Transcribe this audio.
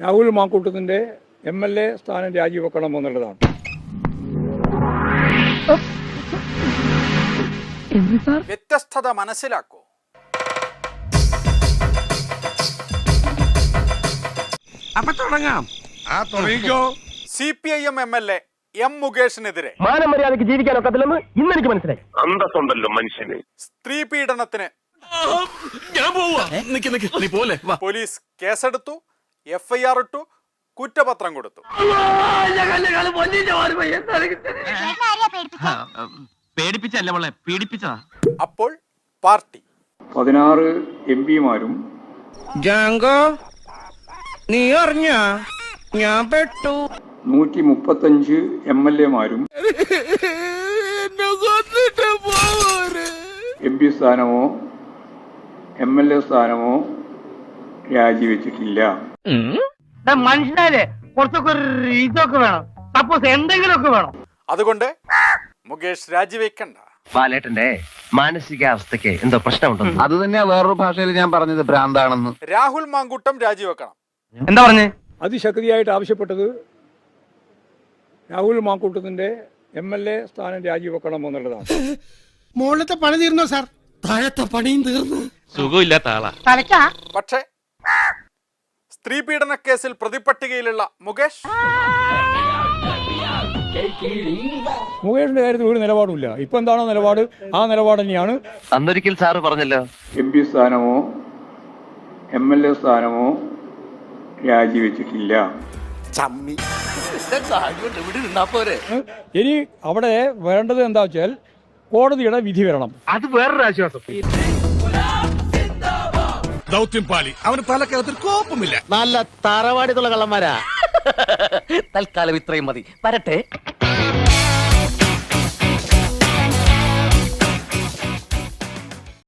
രാഹുൽ മാക്കൂട്ടത്തിന്റെ M L A സ്ഥാനം രാജിവെക്കണം എന്നുള്ളതാണ്. വ്യത്യസ്തത മനസ്സിലാക്കൂ. അപ്പൊ തുടങ്ങാം. ആ തുടങ്ങിക്കോ. C P I M M L A M മുകേഷിനെതിരെ. മാനമര്യാദക്ക് ജീവിക്കാൻ ഒക്കത്തില്ലെന്ന് ഇന്ന് എനിക്ക് മനസ്സിലായി. അന്തസ്സുണ്ടല്ലോ മനുഷ്യന്. സ്ത്രീ പീഡനത്തിന് ഞാൻ പോവാ. നിക്ക് നിക്ക്. നീ പോലെ വാ. പോലീസ് കേസെടുത്തു. എഫ് ഐ ആർ ഇട്ടു കുറ്റപത്രം കൊടുത്തു. പേടിപ്പിച്ചല്ല മോളെ പീഡിപ്പിച്ചതാ. അപ്പോൾ പാർട്ടി. പതിനാറ് എം പിമാരും ജാങ്കോ നീ അറിഞ്ഞ? ഞാൻ പെട്ടു. നൂറ്റി മുപ്പത്തഞ്ച് എം എൽ എമാരും എം പി സ്ഥാനമോ എം എൽ എ സ്ഥാനമോ രാജിവെച്ചിട്ടില്ല. മനുഷ്യനാലേ കുറച്ചൊക്കെ ഒരു ഇതൊക്കെ വേണം. സപ്പോസ് എന്തെങ്കിലുമൊക്കെ വേണം. അതുകൊണ്ട് മുകേഷ് രാജിവെക്കണ്ട. ബാലേട്ടന്റെ മാനസികാവസ്ഥക്ക് എന്തോ പ്രശ്നമുണ്ടെന്ന്. അത് തന്നെയാ വേറൊരു ഭാഷയിൽ ഞാൻ പറഞ്ഞത് ഭ്രാന്താണെന്ന്. രാഹുൽ മാങ്കൂട്ടം രാജിവെക്കണം. എന്താ പറഞ്ഞേ? അതിശക്തിയായിട്ട് ആവശ്യപ്പെട്ടത് രാഹുൽ മാങ്കുട്ടത്തിന്റെ എം എൽ എ സ്ഥാനം രാജിവെക്കണം എന്നുള്ളതാണ്. മുകളിലത്തെ പണി തീർന്നോ സാർ? താഴത്തെ പണിയും തീർന്നു. സുഖമില്ലാത്ത ആളാ. തലക്കാ പക്ഷേ സ്ത്രീ പീഡന കേസിൽ പ്രതിപട്ടികയിലുള്ള മുകേഷ്. മുകേഷിന്റെ കാര്യത്തിൽ ഒരു നിലപാടുമില്ല. ഇപ്പൊ എന്താണോ നിലപാട്? ആ നിലപാട് തന്നെയാണ്. അന്നൊരിക്കൽ സാറ് പറഞ്ഞല്ലോ. എം പി സ്ഥാനമോ എം എൽ എ സ്ഥാനമോ രാജിവെച്ചിട്ടില്ല. ഇനി അവിടെ വേണ്ടത് എന്താ വെച്ചാൽ കോടതിയുടെ വിധി വരണം. അത് വേറൊരു ആശ്വാസം. ദൗത്യം പാലി അവന് തലക്കകത്തിൽ കോപ്പമില്ല. നല്ല തറവാടിത്തുള്ള കള്ളന്മാരാ. തൽക്കാലം ഇത്രയും മതി. വരട്ടെ.